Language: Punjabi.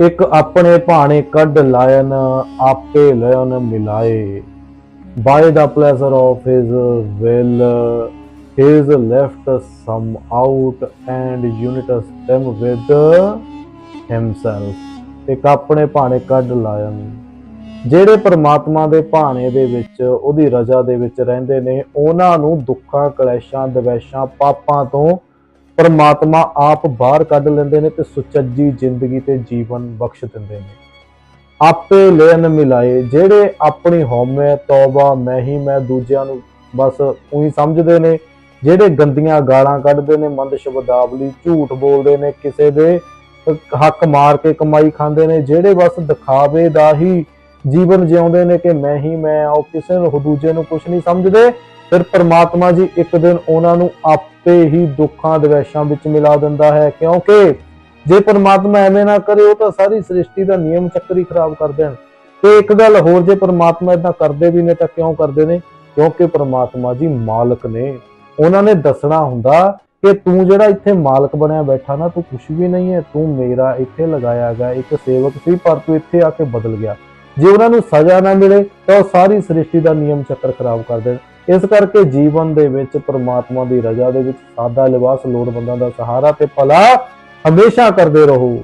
ਇੱਕ ਆਪਣੇ ਭਾਣੇ ਕੱਢ ਲਾਇਨ, ਆਪੇ ਲਇਨ ਮਿਲਾਏ। By the pleasure of his will, his left some out and united them with himself ਇੱਕ ਆਪਣੇ ਭਾਣੇ ਕੱਢ ਲਾਇਨ। ਜਿਹੜੇ ਪਰਮਾਤਮਾ ਦੇ ਭਾਣੇ ਦੇ ਵਿੱਚ, ਉਹਦੀ ਰਜ਼ਾ ਦੇ ਵਿੱਚ ਰਹਿੰਦੇ ਨੇ, ਉਹਨਾਂ ਨੂੰ ਦੁੱਖਾਂ, ਕਲੇਸ਼ਾਂ, ਦਵੈਸ਼ਾਂ, ਪਾਪਾਂ ਤੋਂ ਪਰਮਾਤਮਾ ਆਪ ਬਾਹਰ ਕੱਢ ਲੈਂਦੇ ਨੇ ਤੇ ਸੁਚੱਜੀ ਜ਼ਿੰਦਗੀ ਤੇ ਜੀਵਨ ਬਖਸ਼ ਦਿੰਦੇ ਨੇ। ਆਪੇ ਲੈਨ ਮਿਲਾਏ, ਜਿਹੜੇ ਆਪਣੀ ਹਉਮੈ ਤੌਬਾ ਮੈਂ ਹੀ, ਮੈਂ ਦੂਜਿਆਂ ਨੂੰ ਬਸ ਉਹੀ ਸਮਝਦੇ ਨੇ, ਜਿਹੜੇ ਗੰਦੀਆਂ ਗਾਲਾਂ ਕੱਢਦੇ ਨੇ, ਮੰਦ ਸ਼ਬਦਾਵਲੀ, ਝੂਠ ਬੋਲਦੇ ਨੇ, ਕਿਸੇ ਦੇ ਹੱਕ ਮਾਰ ਕੇ ਕਮਾਈ ਖਾਂਦੇ ਨੇ, ਜਿਹੜੇ ਬਸ ਦਿਖਾਵੇ ਦਾ ਹੀ ਜੀਵਨ ਜਿਉਂਦੇ ਨੇ ਕਿ ਮੈਂ ਹੀ ਮੈਂ ਆ, ਉਹ ਕਿਸੇ ਨੂੰ, ਦੂਜੇ ਨੂੰ ਕੁਝ ਨਹੀਂ ਸਮਝਦੇ। ਫਿਰ ਪ੍ਰਮਾਤਮਾ ਜੀ ਇੱਕ ਦਿਨ ਉਹਨਾਂ ਨੂੰ ਆਪੇ ਹੀ ਦੁੱਖਾਂ, ਦਵੈਸ਼ਾਂ ਵਿੱਚ ਮਿਲਾ ਦਿੰਦਾ ਹੈ, ਕਿਉਂਕਿ ਜੇ ਪ੍ਰਮਾਤਮਾ ਐਵੇਂ ਨਾ ਕਰੇ, ਉਹ ਤਾਂ ਸਾਰੀ ਸ੍ਰਿਸ਼ਟੀ ਦਾ ਨਿਯਮ ਚੱਕਰ ਹੀ ਖਰਾਬ ਕਰ ਦੇਣ। ਤੇ ਇੱਕ ਗੱਲ ਹੋਰ, ਜੇ ਪ੍ਰਮਾਤਮਾ ਇਦਾਂ ਕਰਦੇ ਵੀ ਨੇ ਤਾਂ ਕਿਉਂ ਕਰਦੇ ਨੇ? ਕਿਉਂਕਿ ਪਰਮਾਤਮਾ ਜੀ ਮਾਲਕ ਨੇ। ਉਹਨਾਂ ਨੇ ਦੱਸਣਾ ਹੁੰਦਾ ਕਿ ਤੂੰ ਜਿਹੜਾ ਇੱਥੇ ਮਾਲਕ ਬਣਿਆ ਬੈਠਾ ਨਾ, ਤੂੰ ਕੁਝ ਵੀ ਨਹੀਂ ਹੈ, ਤੂੰ ਮੇਰਾ ਇੱਥੇ ਲਗਾਇਆ ਗਿਆ, ਇੱਕ ਸੇਵਕ ਸੀ, ਪਰ ਤੂੰ ਇੱਥੇ ਆ ਕੇ ਬਦਲ ਗਿਆ। ਜੇ ਉਹਨਾਂ ਨੂੰ ਸਜ਼ਾ ਨਾ ਮਿਲੇ ਤਾਂ ਉਹ ਸਾਰੀ ਸ੍ਰਿਸ਼ਟੀ ਦਾ ਨਿਯਮ ਚੱਕਰ ਖਰਾਬ ਕਰ ਦੇਣ। ਇਸ ਕਰਕੇ ਜੀਵਨ ਦੇ ਵਿੱਚ ਪ੍ਰਮਾਤਮਾ ਦੀ ਰਜ਼ਾ ਦੇ ਵਿੱਚ ਸਾਦਾ ਲਿਬਾਸ ਲੋੜਵੰਦਾਂ ਦਾ ਸਹਾਰਾ ਤੇ ਭਲਾ ਹਮੇਸ਼ਾ ਕਰਦੇ ਰਹੋ।